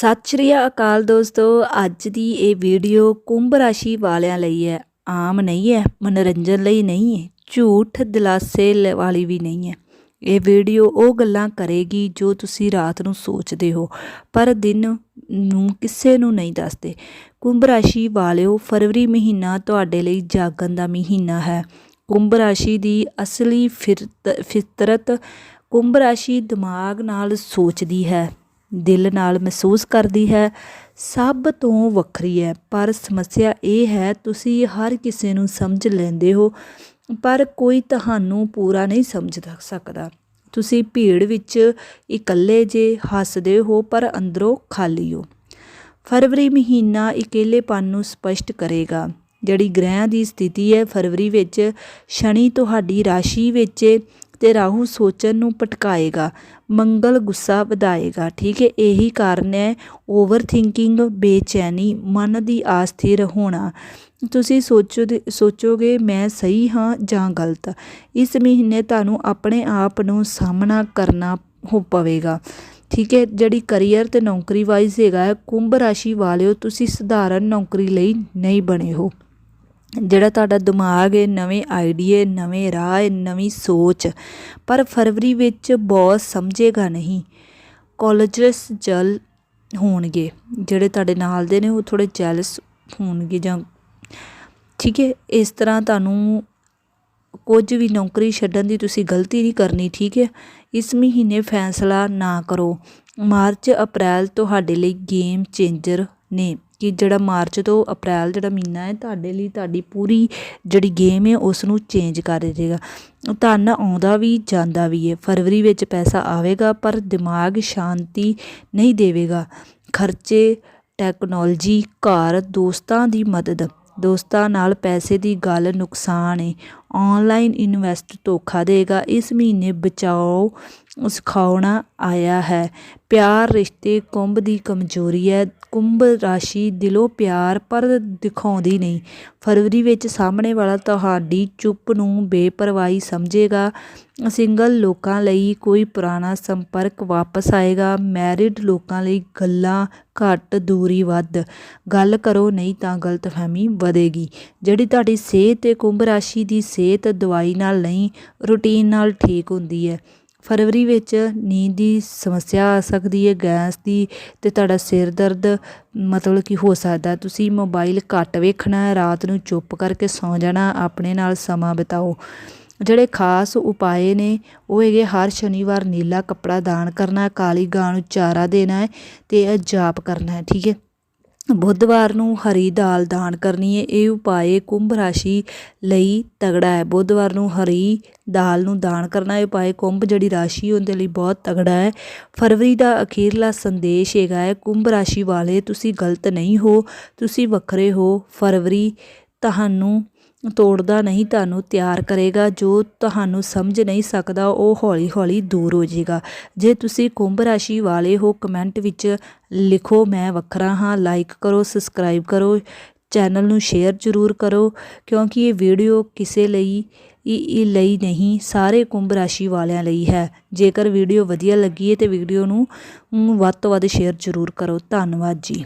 ਸਤਿ ਸ਼੍ਰੀ ਅਕਾਲ ਦੋਸਤੋ, ਅੱਜ ਦੀ ਇਹ ਵੀਡੀਓ ਕੁੰਭ ਰਾਸ਼ੀ ਵਾਲਿਆਂ ਲਈ ਹੈ। ਆਮ ਨਹੀਂ ਹੈ, ਮਨੋਰੰਜਨ ਲਈ ਨਹੀਂ ਹੈ, ਝੂਠ ਦਿਲਾਸੇ ਲ- ਵਾਲੀ ਵੀ ਨਹੀਂ ਹੈ। ਇਹ ਵੀਡੀਓ ਉਹ ਗੱਲਾਂ ਕਰੇਗੀ ਜੋ ਤੁਸੀਂ ਰਾਤ ਨੂੰ ਸੋਚਦੇ ਹੋ, ਪਰ ਦਿਨ ਨੂੰ ਕਿਸੇ ਨੂੰ ਨਹੀਂ ਦੱਸਦੇ। ਕੁੰਭ ਰਾਸ਼ੀ ਵਾਲਿਓ, ਫਰਵਰੀ ਮਹੀਨਾ ਤੁਹਾਡੇ ਲਈ ਜਾਗਣ ਦਾ ਮਹੀਨਾ ਹੈ। ਕੁੰਭ ਰਾਸ਼ੀ ਦੀ ਅਸਲੀ ਫਿਰਤ- ਫਿਤਰਤ ਕੁੰਭ ਰਾਸ਼ੀ ਦਿਮਾਗ ਨਾਲ ਸੋਚਦੀ ਹੈ। ਦਿਲ ਨਾਲ ਮਹਿਸੂਸ ਕਰਦੀ ਹੈ, ਸਭ ਤੋਂ ਵੱਖਰੀ ਹੈ। ਪਰ ਸਮੱਸਿਆ ਇਹ ਹੈ, ਤੁਸੀਂ ਹਰ ਕਿਸੇ ਨੂੰ ਸਮਝ ਲੈਂਦੇ ਹੋ, ਪਰ ਕੋਈ ਤੁਹਾਨੂੰ ਪੂਰਾ ਨਹੀਂ ਸਮਝ ਸਕਦਾ। ਤੁਸੀਂ ਭੀੜ ਵਿੱਚ ਇਕੱਲੇ ਜੇ ਹੱਸਦੇ ਹੋ, ਪਰ ਅੰਦਰੋਂ ਖਾਲੀ ਹੋ। ਫਰਵਰੀ ਮਹੀਨਾ ਇਕੱਲੇਪਨ ਨੂੰ ਸਪਸ਼ਟ ਕਰੇਗਾ। ਜਿਹੜੀ ਗ੍ਰਹਿਆਂ ਦੀ ਸਥਿਤੀ ਹੈ, ਫਰਵਰੀ ਵਿੱਚ ਸ਼ਨੀ ਤੁਹਾਡੀ ਰਾਸ਼ੀ ਵਿੱਚ ਤੇ ਰਾਹੂ ਸੋਚਣ ਨੂੰ ਭਟਕਾਏਗਾ ਮੰਗਲ ਗੁੱਸਾ ਵਧਾਏਗਾ। ਠੀਕ ਹੈ ਇਹੀ ਕਾਰਨ ਹੈ ਓਵਰ ਥਿੰਕਿੰਗ ਬੇਚੈਨੀ ਮਨ ਦੀ ਆਸਥਿਰ ਹੋਣਾ ਤੁਸੀਂ ਸੋਚੋ ਸੋਚੋਗੇ ਮੈਂ ਸਹੀ ਹਾਂ ਜਾਂ ਗਲਤ? ਇਸ ਮਹੀਨੇ ਤੁਹਾਨੂੰ ਆਪਣੇ ਆਪ ਨੂੰ ਸਾਹਮਣਾ ਕਰਨਾ ਹੋ ਪਵੇਗਾ। ਠੀਕ ਹੈ ਜਿਹੜੀ ਕਰੀਅਰ ਤੇ ਨੌਕਰੀ ਵਾਈਜ਼ ਹੈਗਾ ਹੈ, ਕੁੰਭ ਰਾਸ਼ੀ ਵਾਲਿਓ ਤੁਸੀਂ ਸਧਾਰਨ ਨੌਕਰੀ ਲਈ ਨਹੀਂ ਬਣੇ ਹੋ। ਜਿਹੜਾ ਤੁਹਾਡਾ ਦਿਮਾਗ ਹੈ, ਨਵੇਂ ਆਈਡੀਏ, ਨਵੇਂ ਰਾਹ ਹੈ ਨਵੀਂ ਸੋਚ, ਪਰ ਫਰਵਰੀ ਵਿੱਚ ਬੌਸ ਸਮਝੇਗਾ ਨਹੀਂ। ਕਾਲਜਸ ਜਲ ਹੋਣਗੇ, ਜਿਹੜੇ ਤੁਹਾਡੇ ਨਾਲ ਦੇ ਨੇ, ਉਹ ਥੋੜੇ ਜੈਲਸ ਹੋਣਗੇ ਜਾਂ ਠੀਕ ਹੈ, ਇਸ ਤਰ੍ਹਾਂ ਤੁਹਾਨੂੰ ਕੁਝ ਵੀ ਨੌਕਰੀ ਛੱਡਣ ਦੀ ਤੁਸੀਂ ਗਲਤੀ ਨਹੀਂ ਕਰਨੀ, ਠੀਕ ਹੈ। ਇਸ ਮਹੀਨੇ ਫੈਸਲਾ ਨਾ ਕਰੋ। ਮਾਰਚ ਅਪ੍ਰੈਲ ਤੁਹਾਡੇ ਲਈ ਗੇਮ ਚੇਂਜਰ ਨੇ ਕਿ ਜਿਹੜਾ ਮਾਰਚ ਤੋਂ ਅਪ੍ਰੈਲ ਜਿਹੜਾ ਮਹੀਨਾ ਹੈ, ਤੁਹਾਡੇ ਲਈ ਤੁਹਾਡੀ ਪੂਰੀ ਜਿਹੜੀ ਗੇਮ ਹੈ ਉਸ ਨੂੰ ਚੇਂਜ ਕਰ ਦੇਗਾ ਧਨ ਆਉਂਦਾ ਵੀ ਜਾਂਦਾ ਵੀ ਹੈ। ਫਰਵਰੀ ਵਿੱਚ ਪੈਸਾ ਆਵੇਗਾ, ਪਰ ਦਿਮਾਗ ਸ਼ਾਂਤੀ ਨਹੀਂ ਦੇਵੇਗਾ। ਖਰਚੇ ਟੈਕਨੋਲੋਜੀ ਘਰ, ਦੋਸਤਾਂ ਦੀ ਮਦਦ। ਦੋਸਤਾਂ ਨਾਲ ਪੈਸੇ ਦੀ ਗੱਲ ਨੁਕਸਾਨ ਏ। ਆਨਲਾਈਨ ਇਨਵੈਸਟ ਧੋਖਾ ਦੇਗਾ। ਇਸ ਮਹੀਨੇ ਬਚਾਓ ਸਿਖਾਉਣਾ ਆਇਆ ਹੈ। ਪਿਆਰ ਰਿਸ਼ਤੇ, ਕੁੰਭ ਦੀ ਕਮਜ਼ੋਰੀ ਹੈ। ਕੁੰਭ ਰਾਸ਼ੀ ਦਿਲੋਂ ਪਿਆਰ, ਪਰ ਦਿਖਾਉਂਦੀ ਨਹੀਂ। ਫਰਵਰੀ ਵਿੱਚ ਸਾਹਮਣੇ ਵਾਲਾ ਤੁਹਾਡੀ ਚੁੱਪ ਨੂੰ ਬੇਪਰਵਾਹੀ ਸਮਝੇਗਾ। ਸਿੰਗਲ ਲੋਕਾਂ ਲਈ ਕੋਈ ਪੁਰਾਣਾ ਸੰਪਰਕ ਵਾਪਸ ਆਏਗਾ। ਮੈਰਿਡ ਲੋਕਾਂ ਲਈ ਗੱਲਾਂ ਘੱਟ, ਦੂਰੀ ਵੱਧ। ਗੱਲ ਕਰੋ, ਨਹੀਂ ਤਾਂ ਗਲਤਫਹਿਮੀ ਵਧੇਗੀ। ਜਿਹੜੀ ਤੁਹਾਡੀ ਸਿਹਤ ਹੈ ਕੁੰਭ ਰਾਸ਼ੀ ਦੀ ਸਿਹਤ ਦਵਾਈ ਨਾਲ ਨਹੀਂ, ਰੂਟੀਨ ਨਾਲ ਠੀਕ ਹੁੰਦੀ ਹੈ। ਫਰਵਰੀ ਵਿੱਚ ਨੀਂਦ ਦੀ ਸਮੱਸਿਆ ਆ ਸਕਦੀ ਹੈ, ਗੈਸ ਦੀ ਤੇ ਤੁਹਾਡਾ ਸਿਰ ਦਰਦ ਮਤਲਬ ਕਿ ਹੋ ਸਕਦਾ। ਤੁਸੀਂ ਮੋਬਾਈਲ ਘੱਟ ਵੇਖਣਾ ਹੈ, ਰਾਤ ਨੂੰ ਚੁੱਪ ਕਰਕੇ ਸੌਂ ਜਾਣਾ, ਆਪਣੇ ਨਾਲ ਸਮਾਂ ਬਿਤਾਓ। ਜਿਹੜੇ ਖਾਸ ਉਪਾਏ ਨੇ, ਉਹ ਹੈਗੇ ਹਰ ਸ਼ਨੀਵਾਰ ਨੀਲਾ ਕੱਪੜਾ ਦਾਨ ਕਰਨਾ, ਕਾਲੀ ਗਾਂ ਨੂੰ ਚਾਰਾ ਦੇਣਾ ਹੈ ਤੇ ਇਹ ਜਾਪ ਕਰਨਾ ਹੈ, ਠੀਕ ਹੈ? ਬੁੱਧਵਾਰ ਨੂੰ ਹਰੀ ਦਾਲ ਦਾਨ ਕਰਨੀ ਹੈ ਇਹ ਉਪਾਏ ਕੁੰਭ ਰਾਸ਼ੀ ਲਈ ਤਗੜਾ ਹੈ ਬੁੱਧਵਾਰ ਨੂੰ ਹਰੀ ਦਾਲ ਨੂੰ ਦਾਨ ਕਰਨਾ ਇਹ ਉਪਾਏ ਕੁੰਭ ਜਿਹੜੀ ਰਾਸ਼ੀ ਉਹਦੇ ਲਈ ਬਹੁਤ ਤਗੜਾ ਹੈ ਫਰਵਰੀ ਦਾ ਅਖੀਰਲਾ ਸੰਦੇਸ਼ ਹੈਗਾ ਹੈ ਕੁੰਭ ਰਾਸ਼ੀ ਵਾਲੇ ਤੁਸੀਂ ਗਲਤ ਨਹੀਂ ਹੋ, ਤੁਸੀਂ ਵੱਖਰੇ ਹੋ। ਫਰਵਰੀ ਤੁਹਾਨੂੰ ਤੋੜਦਾ ਨਹੀਂ, ਤੁਹਾਨੂੰ ਤਿਆਰ ਕਰੇਗਾ। ਜੋ ਤੁਹਾਨੂੰ ਸਮਝ ਨਹੀਂ ਸਕਦਾ, ਉਹ ਹੌਲੀ ਹੌਲੀ ਦੂਰ ਹੋ ਜਾਏਗਾ ਜੇ ਤੁਸੀਂ ਕੁੰਭ ਰਾਸ਼ੀ ਵਾਲੇ ਹੋ, ਕਮੈਂਟ ਵਿੱਚ ਲਿਖੋ, ਮੈਂ ਵੱਖਰਾ ਹਾਂ। ਲਾਈਕ ਕਰੋ, ਸਬਸਕ੍ਰਾਈਬ ਕਰੋ, ਚੈਨਲ ਨੂੰ ਸ਼ੇਅਰ ਜ਼ਰੂਰ ਕਰੋ, ਕਿਉਂਕਿ ਇਹ ਵੀਡੀਓ ਕਿਸੇ ਲਈ ਇਹ ਲਈ ਨਹੀਂ, ਸਾਰੇ ਕੁੰਭ ਰਾਸ਼ੀ ਵਾਲਿਆਂ ਲਈ ਹੈ। ਜੇਕਰ ਵੀਡੀਓ ਵਧੀਆ ਲੱਗੀ ਹੈ, ਤੇ ਵੀਡੀਓ ਨੂੰ ਵੱਧ ਤੋਂ ਵੱਧ ਸ਼ੇਅਰ ਜ਼ਰੂਰ ਕਰੋ। ਧੰਨਵਾਦ ਜੀ।